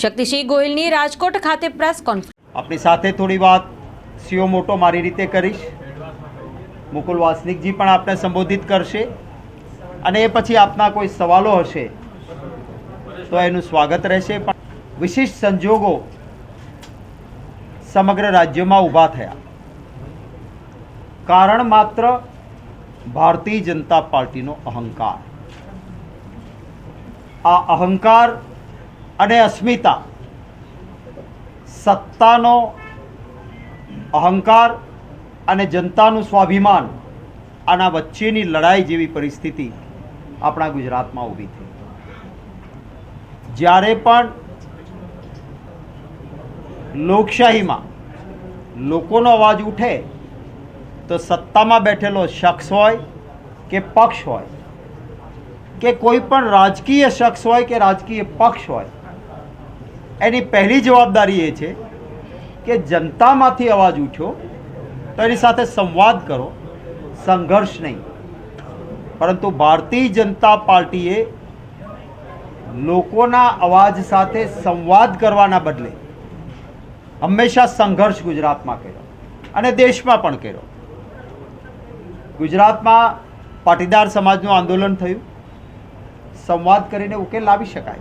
શક્તિસિંહ ગોહિલની રાજકોટ ખાતે press conference. આપની સાથે થોડી વાત સીઓ મોટો મારી રીતે કરીશ. મુકુલ વાસનિકજી પણ આપને સંબોધિત કરશે. અને એ પછી આપના કોઈ સવાલો હશે, તો એનું સ્વાગત રહેશે. પણ વિશિષ્ટ સંજોગો સમગ્ર રાજ્યમાં ઊભા થયા. કારણ માત્ર ભારતીય જનતા પાર્ટીનો અહંકાર. આ અહંકાર અને અસ્મિતા. સત્તાનો અહંકાર અને જનતાનું સ્વાભિમાન આના વચ્ચેની લડાઈ જેવી પરિસ્થિતિ આપણા ગુજરાતમાં ઊભી થઈ. જ્યારે પણ લોકશાહીમાં લોકોનો અવાજ ઉઠે તો સત્તામાં બેઠેલો શખ્સ હોય કે પક્ષ હોય કે કોઈ પણ રાજકીય શખ્સ હોય કે રાજકીય પક્ષ હોય એની પહેલી જવાબદારી એ છે કે જનતામાંથી અવાજ ઉઠ્યો, તો એની સાથે સંવાદ કરો, સંઘર્ષ નહીં. પરંતુ ભારતીય જનતા પાર્ટીએ લોકોના અવાજ સાથે સંવાદ કરવાના બદલે હંમેશા સંઘર્ષ ગુજરાતમાં કર્યો અને દેશમાં પણ કર્યો. ગુજરાતમાં પાટીદાર સમાજનું આંદોલન થયું. સંવાદ કરીને ઉકેલ લાવી શકાય.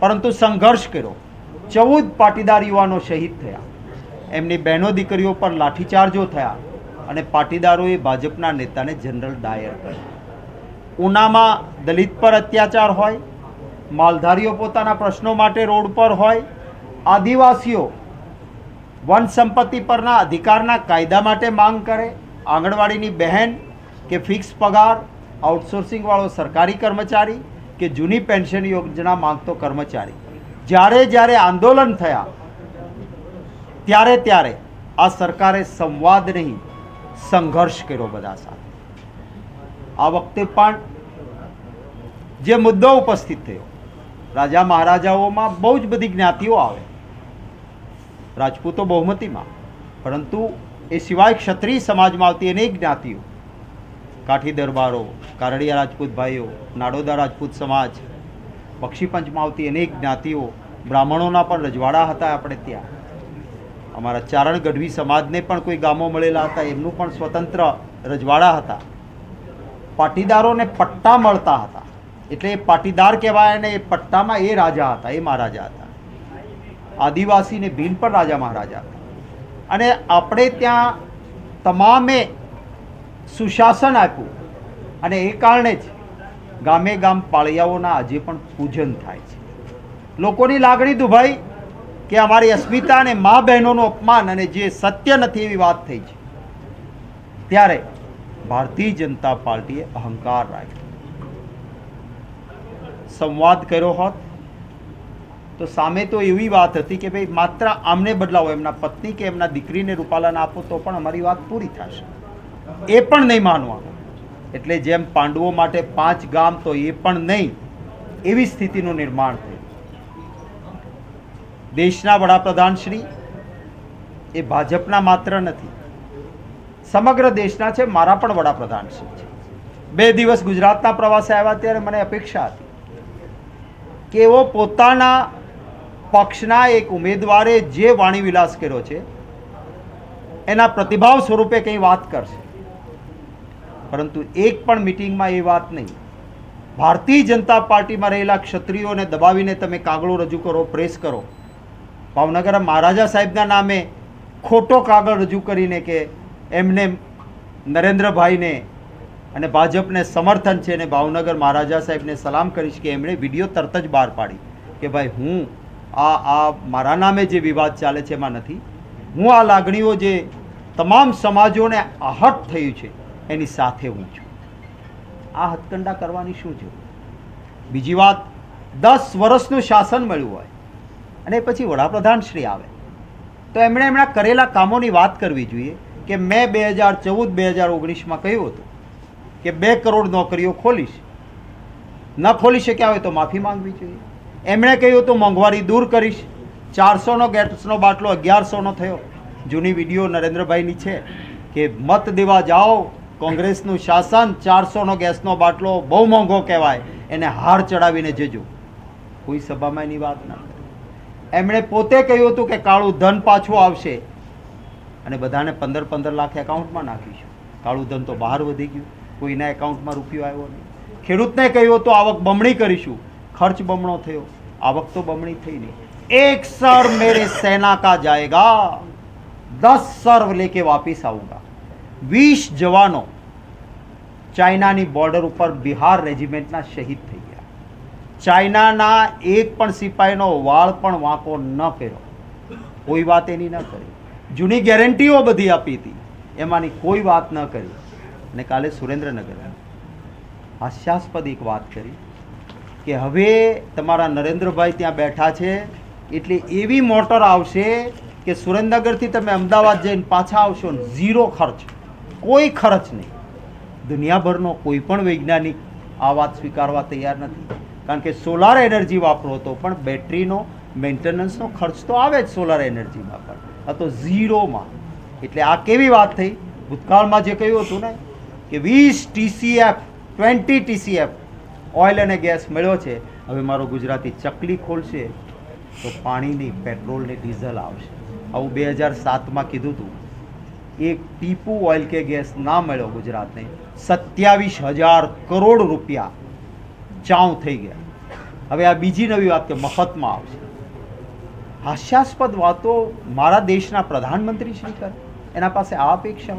પરંતુ સંઘર્ષ કર્યો. ચૌદ પાટીદાર યુવાનો શહીદ થયા. એમની બહેનો દીકરીઓ પર લાઠીચાર્જો થયા અને પાટીદારોએ ભાજપના નેતાને જનરલ ડાયર કર્યો. ઉનામાં દલિત પર અત્યાચાર હોય, માલધારીઓ પોતાના પ્રશ્નો માટે રોડ પર હોય, આદિવાસીઓ વન સંપત્તિ પરના અધિકારના કાયદા માટે માંગ કરે, આંગણવાડીની બહેન કે ફિક્સ પગાર આઉટસોર્સિંગવાળો સરકારી કર્મચારી કે જૂની પેન્શન યોજના માંગતો કર્મચારી. જ્યારે જ્યારે આંદોલન થયા, ત્યારે ત્યારે આ સરકારે સંવાદ નહીં, સંઘર્ષ કર્યો બધા સાથે. આ વખતે પણ જે મુદ્દો ઉપસ્થિત થયો, રાજા મહારાજાઓમાં બહુ જ બધી જ્ઞાતિઓ આવે. રાજપૂતો બહુમતીમાં. પરંતુ એ સિવાય ક્ષત્રિય સમાજમાં આવતી અનેક જ્ઞાતિઓ, કાઠી દરબારો, કારડિયા રાજપૂત ભાઈઓ, નાડોદા રાજપૂત સમાજ બક્ષીપંચમાં આવતી અનેક જ્ઞાતિઓ બ્રાહ્મણોના પણ રજવાડા હતા આપણે ત્યાં. અમારા ચારણ ગઢવી સમાજને પણ કોઈ ગામો મળેલા હતા, એમનું પણ સ્વતંત્ર રજવાડા હતા. પાટીદારોને પટ્ટા મળતા હતા. એટલે એ પાટીદાર કહેવાય અને એ પટ્ટામાં એ રાજા હતા, એ મહારાજા હતા. આદિવાસીને ભીન પણ રાજા મહારાજા હતા. અને આપણે ત્યાં તમામે સુશાસન આપ્યું. અને એ કારણે જ ગામે ગામ પાળિયાઓના આજે પણ પૂજન થાય છે. લોકોની લાગણી દુભાઈ કે અમારી અસ્મિતા અને મા બહેનોનું અપમાન અને જે સત્ય નથી એવી વાત થઈ છે. ત્યારે ભારતીય જનતા પાર્ટીએ અહંકાર રાખ્યો. સંવાદ કર્યો હોત તો સામે તો એવી વાત હતી કે ભાઈ માત્ર આમને બદલાવો, એમના પત્ની કે એમના દીકરીને રૂપાલાના આપો તો પણ અમારી વાત પૂરી થશે. એ પણ નહીં માનવાનું. એટલે જેમ પાંડવો માટે પાંચ ગામ તો એ પણ નહીં, એવી સ્થિતિનું નિર્માણ થયું. દેશના વડાપ્રધાન શ્રી એ ભાજપના માત્ર નથી, સમગ્ર દેશના છે, મારા પણ વડાપ્રધાન શ્રી છે. બે દિવસ ગુજરાતના પ્રવાસે આવ્યા ત્યારે મને અપેક્ષા હતી કે એવો પોતાના પક્ષના એક ઉમેદવારે જે વાણી વિલાસ કર્યો છે, એના પ્રતિભાવ સ્વરૂપે કંઈ વાત કરશે. પરંતુ એક પણ મિટિંગમાં એ વાત નહીં. ભારતીય જનતા પાર્ટીમાં રહેલા ક્ષત્રિયોને દબાવીને તમે કાગળો રજૂ કરો, પ્રેસ કરો. ભાવનગર મહારાજા સાહેબના નામે ખોટો કાગળ રજૂ કરીને કે એમને નરેન્દ્રભાઈને અને ભાજપને સમર્થન છે અને ભાવનગર મહારાજા સાહેબને સલામ કરીશ કે એમણે વીડિયો તરત જ બહાર પાડી કે ભાઈ હું આ આ મારા નામે જે વિવાદ ચાલે છે એમાં નથી. હું આ લાગણીઓ જે તમામ સમાજોને આહટ થયું છે એની સાથે હું છું. આ હથકંડા કરવાની શું જરૂર? બીજી વાત, દસ વર્ષનું શાસન મળ્યું હોય અને પછી વડાપ્રધાન શ્રી આવે, તો એમણે એમણે કરેલા કામોની વાત કરવી જોઈએ કે મેં બે હજાર ચૌદ, બે હજાર ઓગણીસમાં કહ્યું હતું કે બે કરોડ નોકરીઓ ખોલીશ. ન ખોલી શક્યા હોય તો માફી માંગવી જોઈએ. એમણે કહ્યું હતું, મોંઘવારી દૂર કરીશ. ચારસોનો ગેટ્સનો બાટલો અગિયારસોનો થયો. જૂની વીડિયો નરેન્દ્રભાઈની છે કે મત દેવા જાઓ કોંગ્રેસનું શાસન ચારસોનો ગેસનો બાટલો બહુ મોંઘો કહેવાય, એને હાર ચડાવીને જજો. કોઈ સભામાં એની વાત ના એમણે પોતે કહ્યું હતું કે કાળું ધન પાછું આવશે. અને બધાને પંદર પંદર લાખ એકાઉન્ટમાં નાખીશું. કાળું ધન તો બહાર વધી ગયું. કોઈના એકાઉન્ટમાં રૂપિયો આવ્યો નહીં. ખેડૂતને કહ્યું હતું, આવક બમણી કરીશું. ખર્ચ બમણો થયો. આવક તો બમણી થઈ નહીં. એક સર મેરે સેના કા જાયગા. દસ સર્વ લેકે વાપિસ આવુંગા વીસ જવાનો ચાઇનાની બોર્ડર ઉપર બિહાર રેજિમેન્ટના શહીદ થઈ ગયા. ચાઇનાના એક પણ સિપાહીનો વાળ પણ વાંકો ન કર્યો કોઈ વાત એની ન કરી. જૂની ગેરંટીઓ બધી આપી હતી. એમાંની કોઈ વાત ન કરી. અને કાલે સુરેન્દ્રનગર હાસ્યાસ્પદ એક વાત કરી કે હવે તમારા નરેન્દ્રભાઈ ત્યાં બેઠા છે, એટલે એવી મોટર આવશે કે સુરેન્દ્રનગરથી તમે અમદાવાદ જઈને પાછા આવશો ઝીરો ખર્ચ. કોઈ ખર્ચ નહીં. દુનિયાભરનો કોઈ પણ વૈજ્ઞાનિક આ વાત સ્વીકારવા તૈયાર નથી. કારણ કે સોલાર એનર્જી વાપરો તો પણ બેટરીનો મેન્ટેનન્સનો ખર્ચ તો આવે જ સોલાર એનર્જીમાં પણ. આ ઝીરોમાં. એટલે આ કેવી વાત થઈ? ભૂતકાળમાં જે કહ્યું હતું ને, કે વીસ ટીસીએફ, ટ્વેન્ટી ટીસીએફ ઓઇલ અને ગેસ મળ્યો છે. હવે મારો ગુજરાતી ચકલી ખોલશે તો પાણીની પેટ્રોલ ને ડીઝલ આવશે. આવું બે હજાર સાતમાં કીધું હતું એક ટીપુ ઓઇલ કે ગેસ ના મળ્યો ગુજરાતને, સત્યાવીસ હજાર કરોડ રૂપિયા ચાઉ થઈ ગયા. હવે આ બીજી નવી વાત કે મફતમાં આવશે. હાસ્યાસ્પદ વાતો મારા દેશના પ્રધાનમંત્રી શ્રી કરે. એના પાસે આ અપેક્ષા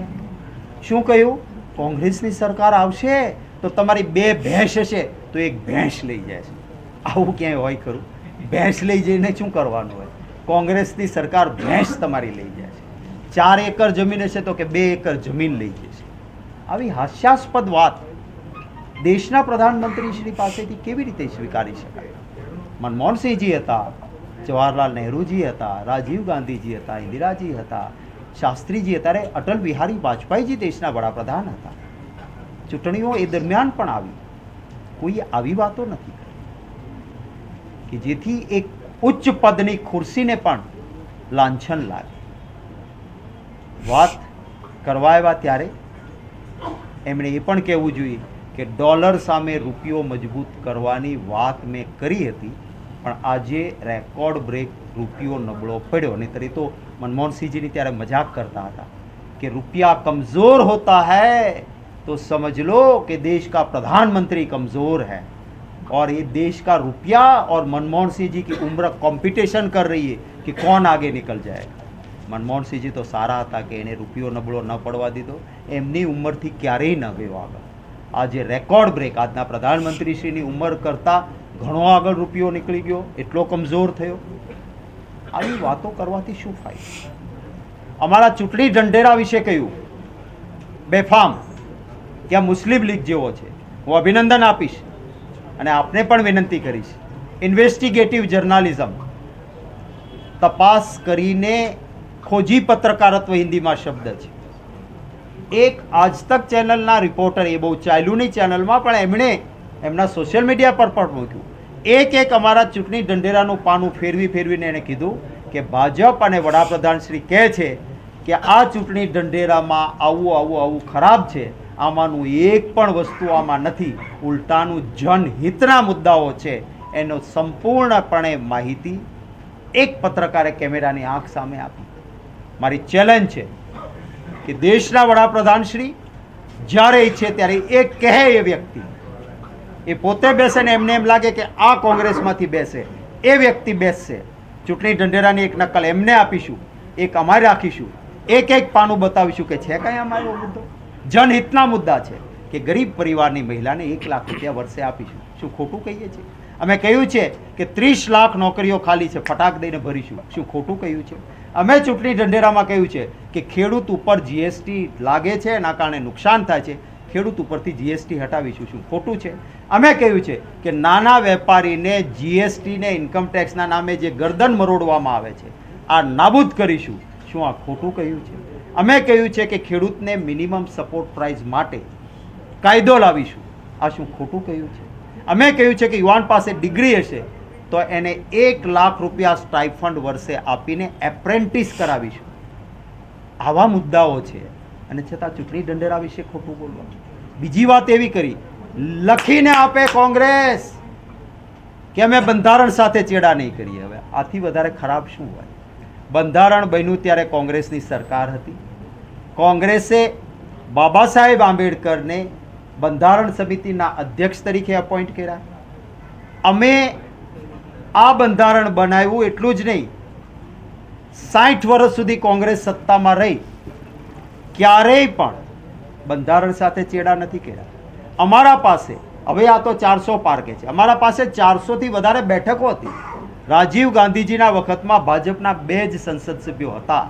શું કહ્યું? કોંગ્રેસની સરકાર આવશે તો તમારી બે ભેંસ હશે તો એક ભેંસ લઈ જાય છે. આવું ક્યાંય હોય ખરું? ભેંસ લઈ જઈને શું કરવાનું હોય? કોંગ્રેસની સરકાર ભેંસ તમારી લઈ જાય ચાર એકર જમીન હશે તો કે બે એકર જમીન લઈ જશે. આવી હાસ્યાસ્પદ વાત દેશના પ્રધાનમંત્રી શ્રી પાસેથી કેવી રીતે સ્વીકારી શકાય? મનમોહનસિંહજી હતા, જવાહરલાલ નહેરુજી હતા, રાજીવ ગાંધીજી હતા, ઇન્દિરાજી હતા, શાસ્ત્રીજી હતા અટલ બિહારી વાજપેયીજી દેશના વડાપ્રધાન હતા. ચૂંટણીઓ એ દરમિયાન પણ આવી. કોઈ આવી વાતો નથી કરી. કે જેથી એક ઉચ્ચ પદની ખુરશીને પણ લાંછન લાગે. વાત કરવા આવ્યા ત્યારે એમણે એ પણ કહેવું જોઈએ કે ડોલર સામે રૂપિયો મજબૂત કરવાની વાત મેં કરી હતી પણ આજે રેકોર્ડ બ્રેક રૂપિયો નબળો પડ્યો નહીંતર એ તો મનમોહનસિંહજીની ત્યારે મજાક કરતા હતા કે રૂપિયા કમજોર હોતા है तो समझ लो कि देश का प्रधानमंत्री कमजोर है और ये देश का रुपया और मनमोहन सिंह जी की उम्र कंपटीशन कर रही है कि कौन आगे निकल जाएगा મનમોહન સિંહજી તો સારા હતા કે એને રૂપિયો નબળો ન પડવા દીધો. એમની ઉંમરથી ક્યારેય ન ગયો આગળ આજે રેકોર્ડ બ્રેક. આજના પ્રધાનમંત્રીશ્રીની ઉંમર કરતાં ઘણો આગળ રૂપિયો નીકળી ગયો. એટલો કમજોર થયો. આવી વાતો કરવાથી શું ફાયદો? અમારા ચૂંટણી ઢંઢેરા વિશે કહ્યું. બેફામ. કે મુસ્લિમ લીગ જેવો છે. હું અભિનંદન આપીશ અને આપને પણ વિનંતી કરીશ. ઇન્વેસ્ટિગેટિવ જર્નાલિઝમ તપાસ કરીને ખોજી પત્રકારત્વ હિન્દીમાં શબ્દ છે. એક આજતક ચેનલના રિપોર્ટર, એ બહુ ચાલ્યુની ચેનલમાં, પણ એમણે એમના સોશિયલ મીડિયા પર પણ મૂક્યું. એક એક અમારા ચૂંટણી ઢંઢેરાનું પાનું ફેરવી ફેરવીને એણે કીધું કે ભાજપ અને વડાપ્રધાન શ્રી કહે છે કે આ ચૂંટણી ઢંઢેરામાં આવું આવું આવું ખરાબ છે. આમાંનું એક પણ વસ્તુ આમાં નથી. ઉલટાનું જનહિતના મુદ્દાઓ છે. એનો સંપૂર્ણપણે માહિતી એક પત્રકારે કેમેરાની આંખ સામે આપી. મારી ચેલેન્જ છે કે દેશના વડાપ્રધાન શ્રી જ્યારે ઈચ્છે ત્યારે એ કહે એ વ્યક્તિ. એ પોતે બેસે ને એમને એમ લાગે કે આ કોંગ્રેસમાંથી બેસે. એ વ્યક્તિ બેસશે. ચૂંટણી ઢંઢેરાની એક નકલ એમને આપીશું, એક અમારે રાખીશું, એક એક પાનું બતાવીશું કે છે કાંઈ અમારો મુદ્દો? જનહિતના મુદ્દા છે કે ગરીબ પરિવારની મહિલાને એક લાખ રૂપિયા વર્ષે આપીશું. શું ખોટું કહીએ છીએ? અમે કહ્યું છે કે ત્રીસ લાખ નોકરીઓ ખાલી છે, ફટાક દઈને ભરીશું. શું ખોટું કહ્યું છે? અમે ચૂંટણી ઢંઢેરામાં કહ્યું છે કે ખેડૂત ઉપર જીએસટી લાગે છે, એના કારણે નુકસાન થાય છે. ખેડૂત ઉપરથી જીએસટી હટાવીશું શું? ખોટું છે. અમે કહ્યું છે કે નાના વેપારીને જીએસટીને ઇન્કમટેક્સના નામે જે ગરદન મરોડવામાં આવે છે, આ નાબૂદ કરીશું. શું આ ખોટું કહ્યું છે? અમે કહ્યું છે કે ખેડૂતને મિનિમમ સપોર્ટ પ્રાઇસ માટે કાયદો લાવીશું. આ શું ખોટું કહ્યું છે? અમે કહ્યું છે કે યુવાન પાસે ડિગ્રી હશે તો એને એક લાખ રૂપિયા સ્ટાઇફંડ વર્ષે આપીને એપ્રેન્ટિસ કરાવીશું આવા મુદ્દાઓ છે. અને છતાં ચૂંટણી ઢંઢેરા વિશે ખોટું બોલવાનું બીજી વાત એવી કરી, લખીને આપે કોંગ્રેસ. કે અમે બંધારણ સાથે ચેડા નહીં કરીએ. હવે આથી વધારે ખરાબ શું હોય? બંધારણ બન્યું ત્યારે કોંગ્રેસની સરકાર હતી. કોંગ્રેસે બાબા સાહેબ આંબેડકરને બંધારણ સમિતિના અધ્યક્ષ તરીકે અપોઇન્ટ કર્યા. અમે આ બંધારણ બનાવ્યું એટલું જ નહીં. સાઠ વર્ષ સુધી કોંગ્રેસ સત્તામાં રહી. ક્યારેય પણ બંધારણ સાથે ચેડા નથી કર્યા. અમારા પાસે, હવે આ તો ચારસો પાર્કે છે, અમારા પાસે ચારસોથી વધારે બેઠકો હતી. રાજીવ ગાંધીજીના વખતમાં ભાજપના બે જ સંસદ સભ્યો હતા.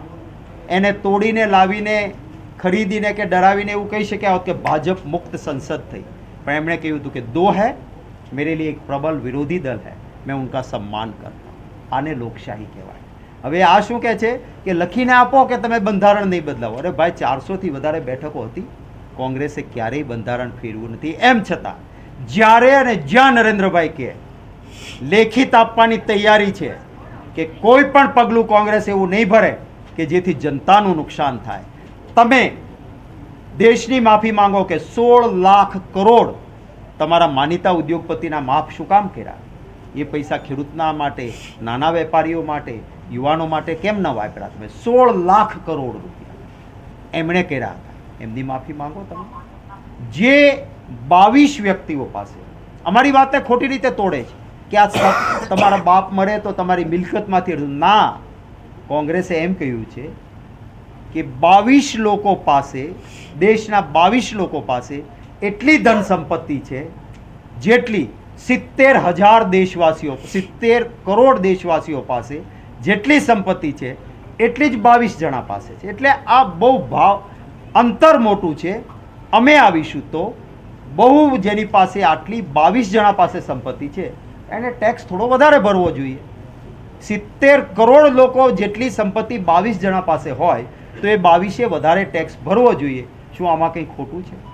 એને તોડીને લાવીને, ખરીદીને કે ડરાવીને એવું કહી શક્યા હોત કે ભાજપ મુક્ત સંસદ થઈ. પણ એમણે કહ્યું હતું કે દો હૈ, મેરે લીએ એક પ્રબલ વિરોધી દલ હૈ. मैं उनका सम्मान करता हूँ આને લોકશાહી કહેવાય હવે આ શું કહે છે કે લખીને આપો કે તમે બંધારણ નહીં બદલાવો અરે ભાઈ ચારસોથી વધારે બેઠકો હતી કોંગ્રેસે ક્યારેય બંધારણ ફેરવું નથી એમ છતાં જ્યારે અને જ્યાં નરેન્દ્રભાઈ કહે લેખિત આપવાની તૈયારી છે કે કોઈ પણ પગલું કોંગ્રેસ એવું નહીં ભરે કે જેથી જનતાનું નુકસાન થાય તમે દેશની માફી માંગો કે સોળ લાખ કરોડ તમારા માનીતા ઉદ્યોગપતિના માફ શું કામ કર્યા એ પૈસા ખેડૂતના માટે, નાના વેપારીઓ માટે, યુવાનો માટે કેમ ન વાપર્યા? તમે સોળ લાખ કરોડ રૂપિયા એમણે કર્યા હતા. એમની માફી માંગો તમે. જે બાવીસ વ્યક્તિઓ પાસે, અમારી વાતને ખોટી રીતે તોડે છે કે આ તમારા બાપ મરે તો તમારી મિલકતમાંથી ના, કોંગ્રેસે એમ કહ્યું છે કે બાવીસ લોકો પાસે, દેશના બાવીસ લોકો પાસે એટલી ધન સંપત્તિ છે જેટલી સિત્તેર હજાર દેશવાસીઓ, સિત્તેર કરોડ દેશવાસીઓ પાસે જેટલી સંપત્તિ છે, એટલી જ બાવીસ જણા પાસે છે. એટલે આ બહુ ભાવ, અંતર મોટું છે. અમે આવીશું તો બહુ જેની પાસે આટલી બાવીસ જણા પાસે સંપત્તિ છે, એને ટેક્સ થોડો વધારે ભરવો જોઈએ. સિત્તેર કરોડ લોકો જેટલી સંપત્તિ બાવીસ જણા પાસે હોય, તો એ બાવીસે વધારે ટેક્સ ભરવો જોઈએ. શું આમાં કંઈ ખોટું છે?